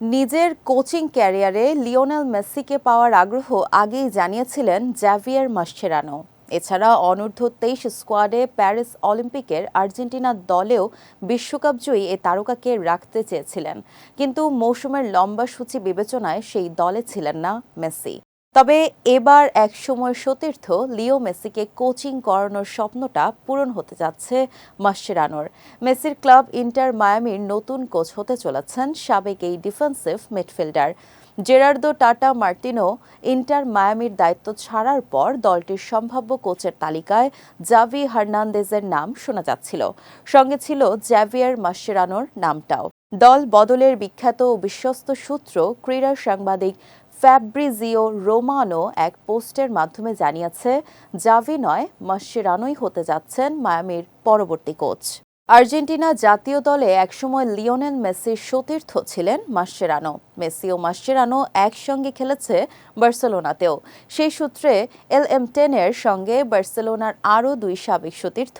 নিজের কোচিং ক্যারিয়ারে লিওনেল মেসিকে পাওয়ার আগ্রহ আগেই জানিয়েছিলেন জ্যাভিয়ার মাসচেরানো। এছাড়া অনূর্ধ্ব তেইশ স্কোয়াডে প্যারিস অলিম্পিকের আর্জেন্টিনা দলেও বিশ্বকাপ জয়ী এ তারকাকে রাখতে চেয়েছিলেন। কিন্তু মৌসুমের লম্বা সূচি বিবেচনায় সেই দলে ছিলেন না মেসি। তবে এবার এক সময় সতীর্থ লিও মেসিকে কোচিং করানোর স্বপ্নটা পূরণ হতে যাচ্ছে মাসচেরানোর মেসির ক্লাব ইন্টার মায়ামির নতুন কোচ হতে চলেছেন সাবেক এই defensive midfielder. Gerardo Tata Martino Inter মায়ামির দায়িত্ব ছাড়ার পর দলটির সম্ভাব্য কোচের তালিকায় জাভি হার্নান্দেজের নাম শোনা যাচ্ছিল। সঙ্গে ছিল জ্যাভিয়ার মাসচেরানোর নামটাও। দল বদলের বিখ্যাত ও বিশ্বস্ত সূত্র ক্রীড়া সাংবাদিক ফ্যাব্রিজিও রোমানো এক পোস্টের মাধ্যমে জানিয়েছে জাভি নয় মাসিরানোই হতে যাচ্ছেন মায়ামির পরবর্তী কোচ। আর্জেন্টিনা জাতীয় দলে একসময় লিওনেল মেসির সতীর্থ ছিলেন মাসচেরানো মেসি ও মাসচেরানো একসঙ্গে খেলেছে বার্সেলোনাতেও। সেই সূত্রে এল এম টেনের সঙ্গে বার্সেলোনার আরও দুই সাবেক সতীর্থ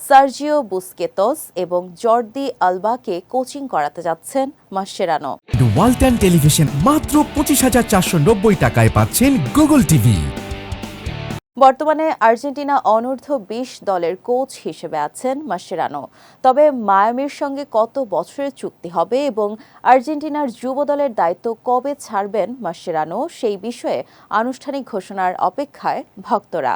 সার্জিও বুস্কেতস এবং জর্দি আলবাকে কোচিং করাতে যাচ্ছেন মাসচেরানো ওয়ালটন টেলিভিশন মাত্র পঁচিশ হাজার চারশো নব্বই টাকায় পাচ্ছেন গুগল টিভি। বর্তমানে আর্জেন্টিনা অনূর্ধ্ব বিশ দলের কোচ হিসেবে আছেন মাসেরানো। তবে মায়ামির সঙ্গে কত বছরের চুক্তি হবে এবং আর্জেন্টিনার যুব দলের দায়িত্ব কবে ছাড়বেন মাসেরানো, সেই বিষয়ে আনুষ্ঠানিক ঘোষণার অপেক্ষায় ভক্তরা।